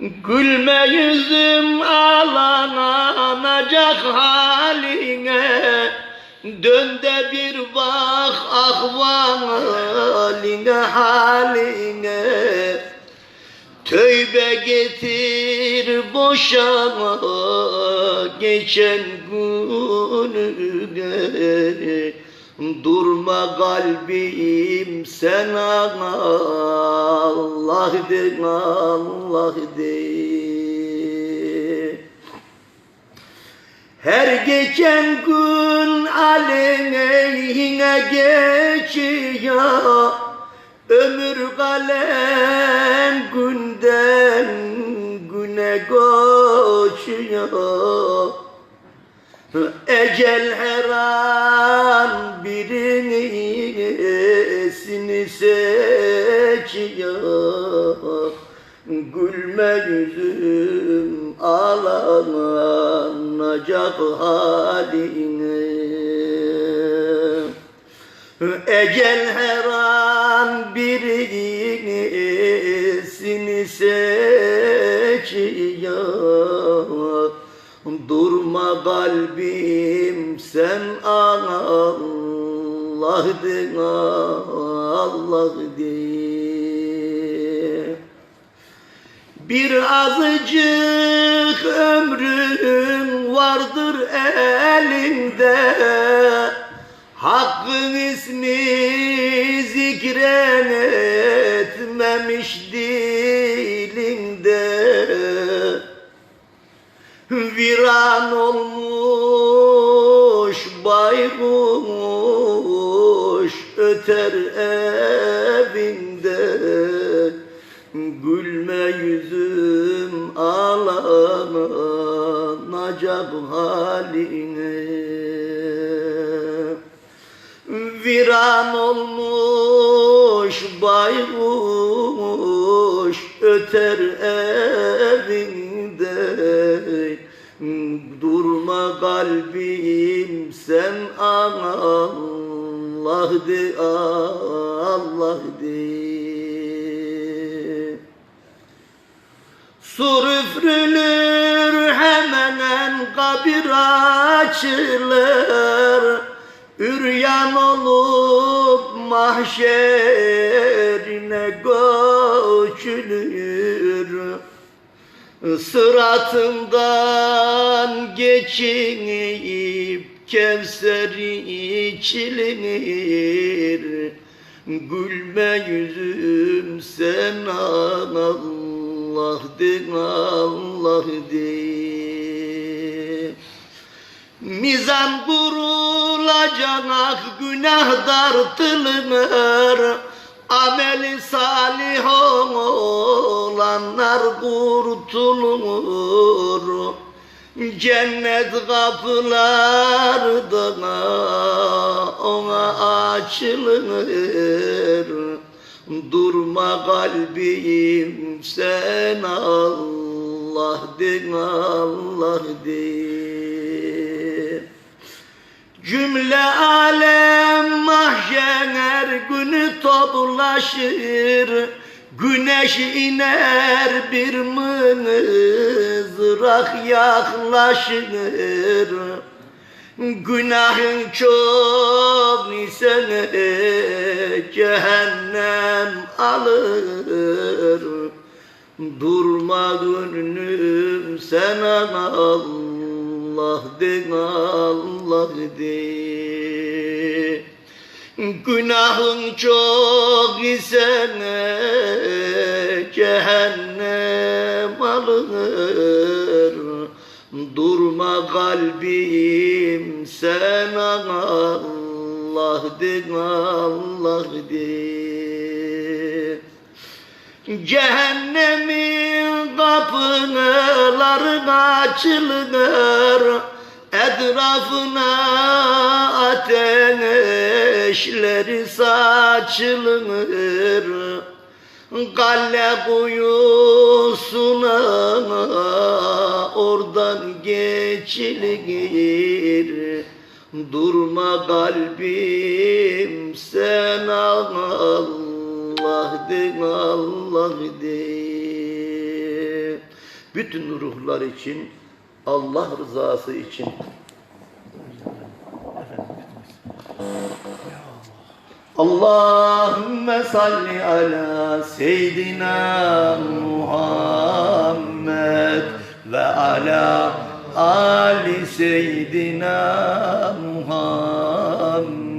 Gülme yüzüm ağlanacak haline. Dön de bir bak ahvaline haline. Tövbe getir boşama geçen gününe Durma kalbim sen Allah de Allah de Her geçen gün aleyhine geçiyor. Ömür kalem günden güne koşuyor Ecel her an birisini seçiyor. Gülme yüzüm ağlanacak haline. Ecel her an birisini kalbim sen Allah de Allah Bir azıcık ömrüm vardır elinde Hakkın ismi zikren etmemiş Viran olmuş baykuş öter evinde. Gülme yüzüm ağlanacak haline. Viran olmuş baykuş öter evinde Durma kalbim sen Allah de Allah de. Sur üfrülür hemen kabir açılır. Üryan olup mahşerine göçülür Sıratından geçinip Kevser içilir. Gülme yüzüm sen Allah de Allah de Mizan kurulacak günah dartılır Ameli salih olanlar kurtulur. Cennet kapıları da ona açılır. Durma kalbim sen Allah de Allah de Cümle alem mahşer günü toplaşır Güneş iner bir mızrak yaklaşır. Günahın çok ise cehennem alır. Durma gönlüm sen Allah de Allah de Günahın çok ise cehennem alır. Durma kalbim sen Allah de Allah de Cehennemin kapıları açılır Etrafına ateşleri saçılır Galle kuyusuna oradan geçilir Durma kalbim sen Allah hakkın Allah de. Bütün ruhlar için, Allah rızası için. Allahümme salli ala seyyidina Muhammed ve ala ali seyyidina Muhammed